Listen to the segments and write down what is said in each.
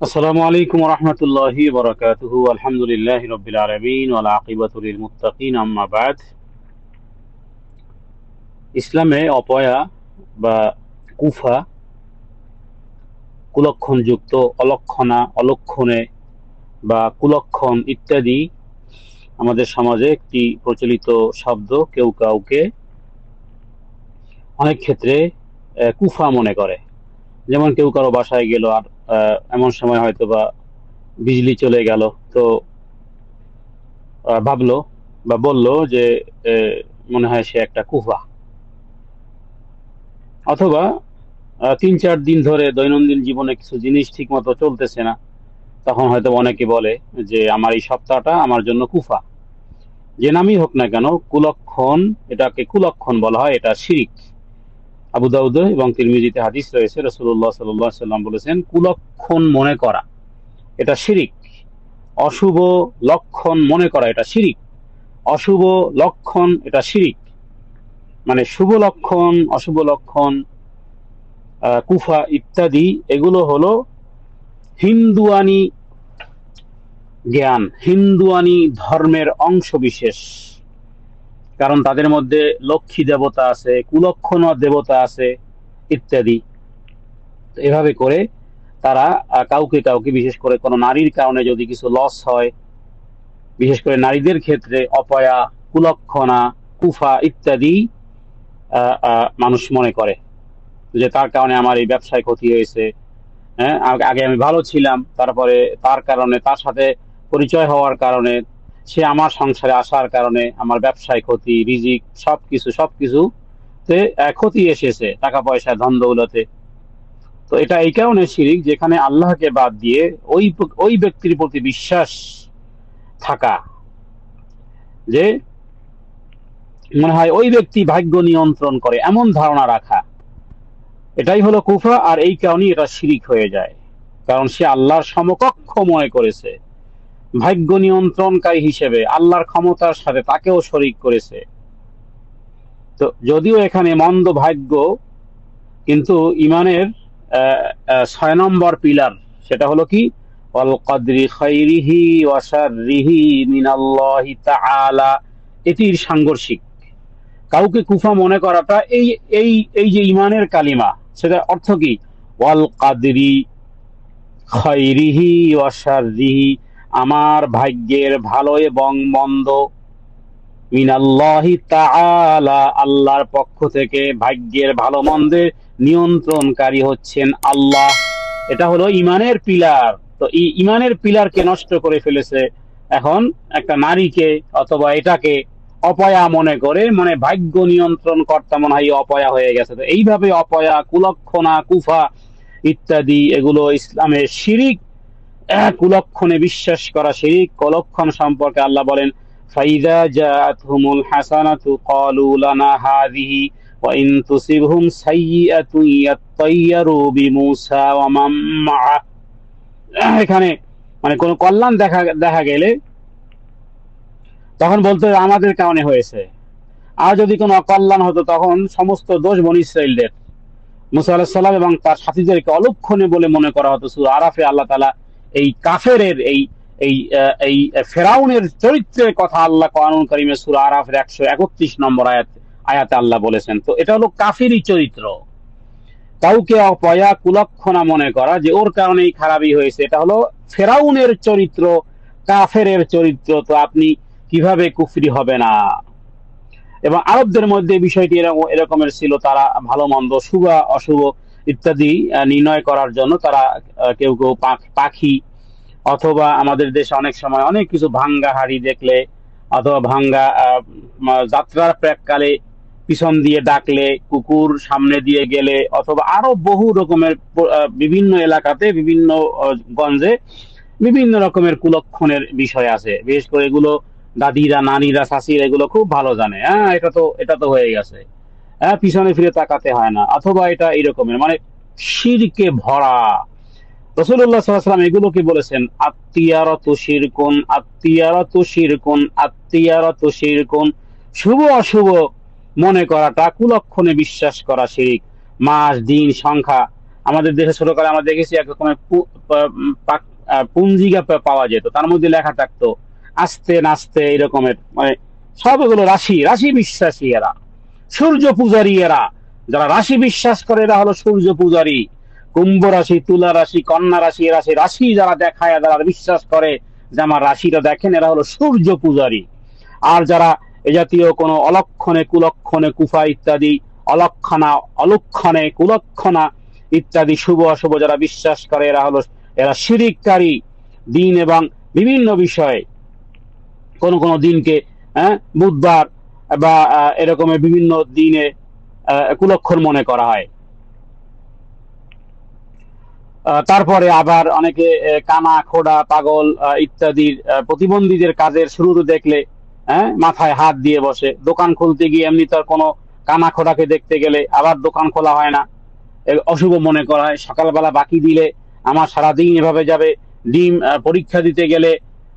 আসসালামু আলাইকুম রহমতুল্লাহি বরকাতুহু আলহামদুলিল্লাহ ইসলামে অপয়া বা কুফা কুলক্ষণ যুক্ত অলক্ষণা, অলক্ষণে বা কুলক্ষণ ইত্যাদি আমাদের সমাজে একটি প্রচলিত শব্দ, কেউ কাউকে অনেক ক্ষেত্রে কুফা মনে করে। যেমন কেউ কারও বাসায় গেল আর এমন সময় হয়তো বা বিজলি চলে গেল। তো ভাবলো বা বলল যে মনে হয় সে একটা কুফা। অথবা তিন চার দিন ধরে দৈনন্দিন জীবনে কিছু জিনিস ঠিক মতো চলতেছে না। তখন হয়তো অনেকে বলে যে, আমার এই সপ্তাহটা আমার জন্য কুফা। যে নামই হোক না কেন, কুলক্ষণ, এটাকে কুলক্ষণ বলা হয়, এটা শিরিক। আবু দাউদ এবং তিরমিজিতে হাদিস রয়েছে রসুল্লাহ সাল্লাহ সাল্লাম বলেছেন, কুলক্ষণ মনে করা, এটা শিরিক। অশুভ লক্ষণ মনে করা, এটা শিরিক। অশুভ লক্ষণ, এটা শিরিক। মানে শুভ লক্ষণ, অশুভ লক্ষণ কুফা ইত্যাদি, এগুলো হলো হিন্দুয়ানি জ্ঞান, হিন্দুয়ানি ধর্মের অংশ বিশেষ কারণ তাদের মধ্যে লক্ষ্মী দেবতা আছে, কুলক্ষণ দেবতা আছে ইত্যাদি। এভাবে করে তারা কাউকে কাউকে বিশেষ করে কোনো নারীর কারণে যদি কিছু লস হয়, বিশেষ করে নারীদের ক্ষেত্রে অপয়া, কুলক্ষণা, কুফা ইত্যাদি মানুষ মনে করে যে তার কারণে আমার এই ব্যবসায় ক্ষতি হয়েছে। হ্যাঁ আগে আমি ভালো ছিলাম, তারপরে তার কারণে তার সাথে পরিচয় হওয়ার কারণে সে আমার সংসারে আসার কারণে, আমার ব্যবসায় ক্ষতি, রিজিক, সবকিছু, সবকিছুতে ক্ষতি এসেছে টাকা পয়সা ধন দৌলতে তো এটা এই কারণে শিরিক, যেখানে আল্লাহকে বাদ দিয়ে ওই ওই ব্যক্তির প্রতি বিশ্বাস থাকা, যে মনে হয় ওই ব্যক্তি ভাগ্য নিয়ন্ত্রণ করে, এমন ধারণা রাখা। এটাই হলো কুফা, আর এই কারণেই এটা শিরিক হয়ে যায়। কারণ সে আল্লাহর সমকক্ষ মনে করেছে। ভাগ্য নিয়ন্ত্রণকারী হিসেবে আল্লাহর ক্ষমতার সাথে তাকেও শরিক করেছে। তো যদিও এখানে মন্দ ভাগ্য, কিন্তু ইমানের ছয় নম্বর পিলার সেটা হলো কি? অল কদরি খৈরিহি ওয়াশাররিহি মিনাল্লাহি তাআলা। এটির সাংঘর্ষিক। কাউকে কুফা মনে করাটা এই এই এই যে ইমানের কালিমা সেটা অর্থ কি? ওয়াল কাদরি খৈরিহি ওয়াশাররিহি আমার ভাগ্যের ভালো এবং মন্দ। তাআলা, আল্লাহর পক্ষ থেকে ভাগ্যের ভালো মন্দের নিয়ন্ত্রণকারী হচ্ছেন আল্লাহ। এটা হলো ইমানের পিলার। তো এই ইমানের পিলারকে নষ্ট করে ফেলেছে এখন একটা নারীকে অথবা এটাকে অপয়া মনে করে মানে ভাগ্য নিয়ন্ত্রণ কর্তা মনে হয় অপয়া হয়ে গেছে। তো এইভাবে অপয়া, কুলক্ষণা, কুফা ইত্যাদি এগুলো ইসলামের শিরিক আহ, কুলক্ষণে বিশ্বাস করা সেই কলক্ষণ সম্পর্কে আল্লাহ বলেন ফাইদা হাসানাতু লানা তুসিবহুম বিমূসা ওয়া এখানে মানে কোনো কল্যাণ দেখা দেখা গেলে তখন বলতে আমাদের কারণে হয়েছে। আর যদি কোনো অকল্যাণ হতো তখন সমস্ত দোষ বনি ইসরাইলদের। মুসা আলাহিসাল্লাম এবং তার সাথীদেরকে অলক্ষণে বলে মনে করা হতো শুধু আরাফে আল্লাহ তালা এই কাফেরের, এই এই এই ফেরাউনের চরিত্রের কথা আল্লাহ কোরআন করিমে সুরা আরাফের একশো একত্রিশ নম্বর আয়াত, আয়াতে আল্লাহ বলেছেন। তো এটা হলো কাফেরই চরিত্র। কাউকে অপয়া, কুলক্ষণা মনে করা যে ওর কারণেই খারাপই হয়েছে, এটা হলো ফেরাউনের চরিত্র, কাফেরের চরিত্র। তো আপনি কীভাবে কুফরি হবে না? এবং আরবদের মধ্যে বিষয়টি এরকম, এরকমের ছিল, তারা ভালো মন্দ, শুভ, অশুভ ইত্যাদি নির্ণয় করার জন্য তারা কেউ কেউ পাখি অথবা আমাদের দেশে অনেক সময় অনেক কিছু ভাঙ্গা হাড়ি দেখলে অথবা ভাঙ্গা যাত্রার প্রাককালে পিছন দিয়ে ডাকলে, কুকুর সামনে দিয়ে গেলে, অথবা আরও বহু রকমের বিভিন্ন এলাকাতে, বিভিন্ন গঞ্জে বিভিন্ন রকমের কুলক্ষণের বিষয় আছে। বিশেষ করে এগুলো দাদিরা, নানিরা শাশিরা এগুলো খুব ভালো জানে। হ্যাঁ এটা তো এটা তো হয়ে গেছে। হ্যাঁ পিছনে ফিরে তাকাতে হয় না। অথবা এটা এইরকমের মানে শিরকে ভরা রসুল্লাহ সাল্লাম এগুলোকে বলেছেন? আত্মীয়ারত শিরকুন আত্মীয়ারত শিরকুন আত্মীয়ারত শিরকুন। শুভ অশুভ মনে করাটা কুলক্ষণে বিশ্বাস করা শিরিক। মাস, দিন, সংখ্যা। আমাদের দেশে ছোটকালে আমরা দেখেছি এক রকমের পুঞ্জিকা পাওয়া যেত। তার মধ্যে লেখা থাকতো, আস্তে নাস্তে এরকমের মানে সব এগুলো রাশি রাশি বিশ্বাসী এরা। সূর্য পূজারী এরা। যারা রাশি বিশ্বাস করে, এরা হলো সূর্য পূজারী। কুম্ভ রাশি তুলা রাশি কন্যা রাশি রাশি রাশি যারা দেখায় যারা বিশ্বাস করে যে আমার রাশিটা দেখেন এরা হলো সূর্য পূজারী। আর যারা এ জাতীয় কোনো অলক্ষণে কুলক্ষণে কুফা ইত্যাদি অলক্ষণা অলক্ষণে কুলক্ষণা ইত্যাদি শুভ অশুভ যারা বিশ্বাস করে এরা হলো এরা শিরিককারী দিন এবং বিভিন্ন বিষয়ে কোন কোন দিনকে হ্যাঁ, বুধবার বা এরকমের বিভিন্ন দিনে কুলক্ষণ মনে করা হয়। তারপরে আবার অনেকে কানা, খোড়া, পাগল ইত্যাদির প্রতিবন্ধীদের কাজের শুরু দেখলে হ্যাঁ মাথায় হাত দিয়ে বসে। দোকান খুলতে গিয়ে এমনি তার কোনো কানা, খোড়াকে দেখতে গেলে আবার দোকান খোলা হয় না। অশুভ মনে করা হয়। সকালবেলা বাকি দিলে আমার সারাদিন এভাবে যাবে। ডিম পরীক্ষা দিতে গেলে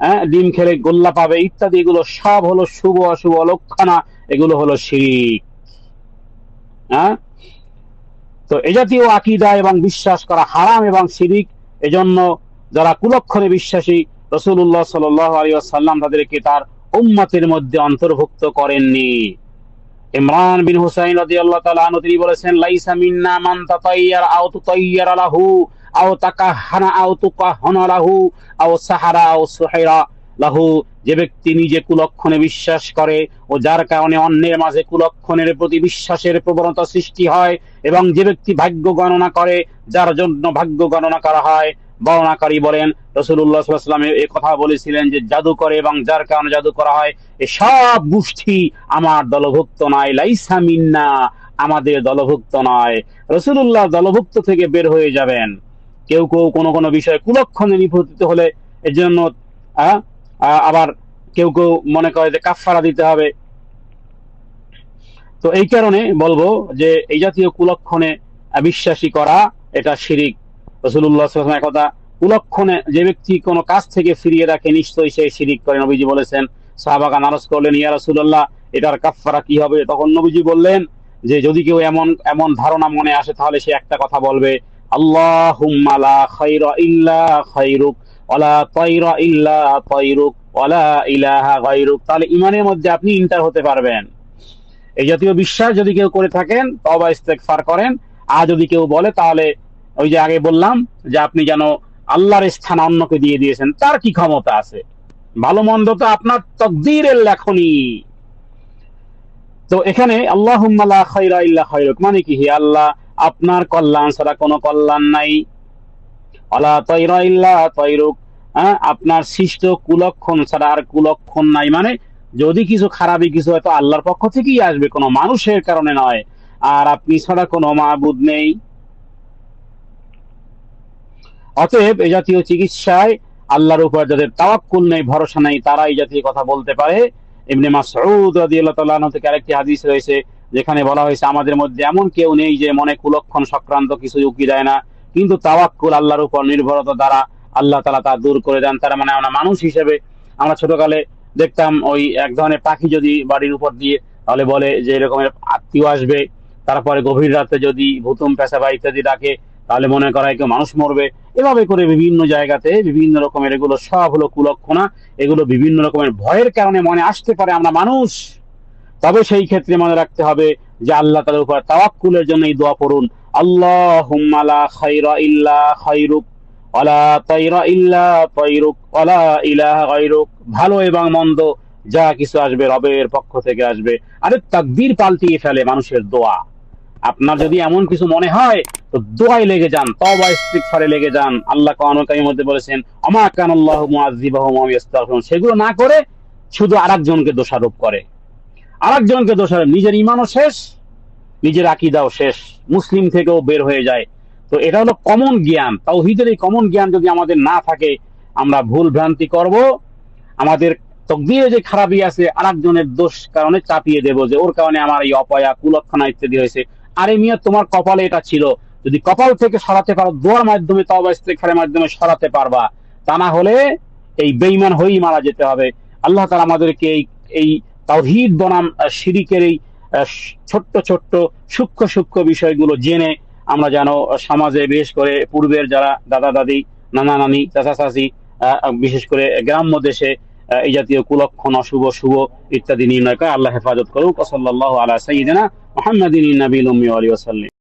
হ্যাঁ ডিম খেলে গোল্লা পাবে ইত্যাদি। এগুলো সব হলো শুভ, অশুভ অলক্ষণা এগুলো হলো শিরিক। হ্যাঁ তো এ জাতীয় আকিদা এবং বিশ্বাস করা হারাম এবং শিরিক, এজন্য যারা কুলক্ষণে বিশ্বাসী রসুল্লাহ সাল আলী সাল্লাম তাদেরকে তার উম্মতের মধ্যে অন্তর্ভুক্ত করেননি। ইমরান বিন হুসাইন তাআলা আনহু, তিনি বলেছেন, লাইসা মিন্না মান তাতাইয়ার আও তুতাইয়ার লাহু, আও আও আও সাহারা আও লাহু, যে ব্যক্তি নিজে কুলক্ষণে বিশ্বাস করে ও যার কারণে অন্যের মাঝে কুলক্ষণের প্রতি বিশ্বাসের প্রবণতা সৃষ্টি হয় এবং যে ব্যক্তি ভাগ্য গণনা করে, যার জন্য ভাগ্য গণনা করা হয় বর্ণাকারী বলেন রসুল্লাহ সাল্লাম এই কথা বলেছিলেন যে জাদু করে এবং যার কারণে জাদু করা হয়, এ সব গোষ্ঠী আমার দলভুক্ত নয়, লাইসা মিন্না, আমাদের দলভুক্ত নয়। রসুল্লাহ দলভুক্ত থেকে বের হয়ে যাবেন। কেউ কেউ কোনো কোনো বিষয়ে কুলক্ষণে নিপতিত হলে এর জন্য আবার কেউ কেউ মনে করে যে কাফফারা দিতে হবে। তো এই কারণে বলব যে এই জাতীয় কুলক্ষণে বিশ্বাসী করা এটা শিরিক। রসুল্লাহ একথা, কুলক্ষণে যে ব্যক্তি কোনো কাজ থেকে ফিরিয়ে রাখে, নিশ্চয়ই সে শিরিক করে, নবীজি বলেছেন। সাহাবাগা নারস করলেন, ইয়া রাসূলুল্লাহ, এটার কাফফারা কি হবে? তখন নবীজি বললেন যে, যদি কেউ এমন এমন ধারণা মনে আসে, তাহলে সে একটা কথা বলবে, আল্লাহুম্মা লা ইল্লা খায়রুক। তাহলে ইমানের মধ্যে আপনি ইন্টার হতে পারবেন। এই জাতীয় বিশ্বাস যদি কেউ করে থাকেন তবা ইস্তেগফার করেন। আর যদি কেউ বলে, তাহলে ওই যে আগে বললাম যে আপনি যেন আল্লাহর স্থান অন্যকে দিয়ে দিয়েছেন, তার কি ক্ষমতা আছে? ভালো মন্দ তো আপনার তকদিরের লেখনি। তো এখানে আল্লাহ মানে কি হে আল্লাহ, আপনার কল্যাণ ছাড়া কোনো কল্যাণ নাই। আলা তৈরা ইল্লা তৈরুক হ্যাঁ আপনার সৃষ্ট কুলক্ষণ ছাড়া আর কুলক্ষণ নাই মানে যদি কিছু খারাপই কিছু আল্লাহর পক্ষ থেকেই আসবে। কোনো মানুষের কারণে নয়। আর আপনি ছাড়া কোনো নেই। অতএব এই জাতীয় চিকিৎসায় আল্লাহর উপর যাদের তাওয়াক্কুল নেই, ভরসা নেই তারা এই জাতীয় কথা বলতে পারে। মাসউদ থেকে আরেকটি হাদিস রয়েছে, যেখানে বলা হয়েছে, আমাদের মধ্যে এমন কেউ নেই যে মনে কুলক্ষণ সংক্রান্ত কিছু উকি দেয় না। কিন্তু তাওয়াক্কুল আল্লাহর উপর নির্ভরতা দ্বারা আল্লাহ তাআলা তা দূর করে দেন। তার মানে আমরা মানুষ হিসেবে আমরা ছোটকালে দেখতাম ওই এক ধরনের পাখি যদি বাড়ির উপর দিয়ে তাহলে বলে যে এরকমের আত্মীয় আসবে, তারপরে গভীর রাতে যদি ভুতুম পেশাবা ইত্যাদি ডাকে, তাহলে মনে করা হয় কেউ মানুষ মরবে। এভাবে করে বিভিন্ন জায়গাতে বিভিন্ন রকমের এগুলো সব হলো কুলক্ষণা, এগুলো বিভিন্ন রকমের ভয়ের কারণে মনে আসতে পারে আমরা মানুষ। তবে সেই ক্ষেত্রে মনে রাখতে হবে যে আল্লাহ তাআলার উপর তাওয়াক্কুলের জন্য এই দোয়া পড়ুন। ইল্লা ওয়ালা তায়রা ইল্লা গায়রুক। ভালো এবং মন্দ যা কিছু আসবে রবের পক্ষ থেকে আসবে। আরে পাল্টিয়ে ফেলে মানুষের দোয়া। আপনার যদি এমন কিছু মনে হয়, তো দোয়ায় লেগে যান তবা ইস্তিগফারে লেগে যান। আল্লাহ কোরআন মধ্যে বলেছেন আমা কানাল্লাহু মুআযযিবাহুম ওয়া সেগুলো না করে শুধু আরেকজনকে দোষারোপ করে। আরেকজনকে দোষারোপ নিজের ইমানও শেষ, নিজের আকীদাও শেষ। মুসলিম থেকেও বের হয়ে যায়। তো এটা হলো কমন জ্ঞান। তাও তাওহীদের এই কমন জ্ঞান যদি আমাদের না থাকে, আমরা ভুল ভ্রান্তি করব। আমাদের তকদিরে যে খারাপই আছে, আরেকজনের দোষ কারণে চাপিয়ে দেব যে, ওর কারণে আমার এই অপয়া, কুলক্ষণা ইত্যাদি হয়েছে। আরে মিয়া, তোমার কপালে এটা ছিল। যদি কপাল থেকে সরাতে পারো, দোয়ার মাধ্যমে, তওবা, ইস্তেগফারের মাধ্যমে সরাতে পারবা। তা না হলে এই বেইমান হয়েই মারা যেতে হবে। আল্লাহ তাআলা আমাদেরকে এই এই তাওহীদ বনাম সিরিকের এই ছোট্ট ছোট্ট সূক্ষ্ম সূক্ষ্ম বিষয়গুলো জেনে আমরা যেন সমাজে বিশেষ করে পূর্বের যারা দাদা দাদি, নানা নানি, চাচা চাচি বিশেষ করে গ্রাম্য দেশে এই জাতীয় কুলক্ষণ, অশুভ, শুভ ইত্যাদি নির্ণয় করে আল্লাহ হেফাজত করুক। সাল্লাহ আলা সাইদিনা মোহাম্মদিন নবীল উম্মি আলী ওসাল্লিম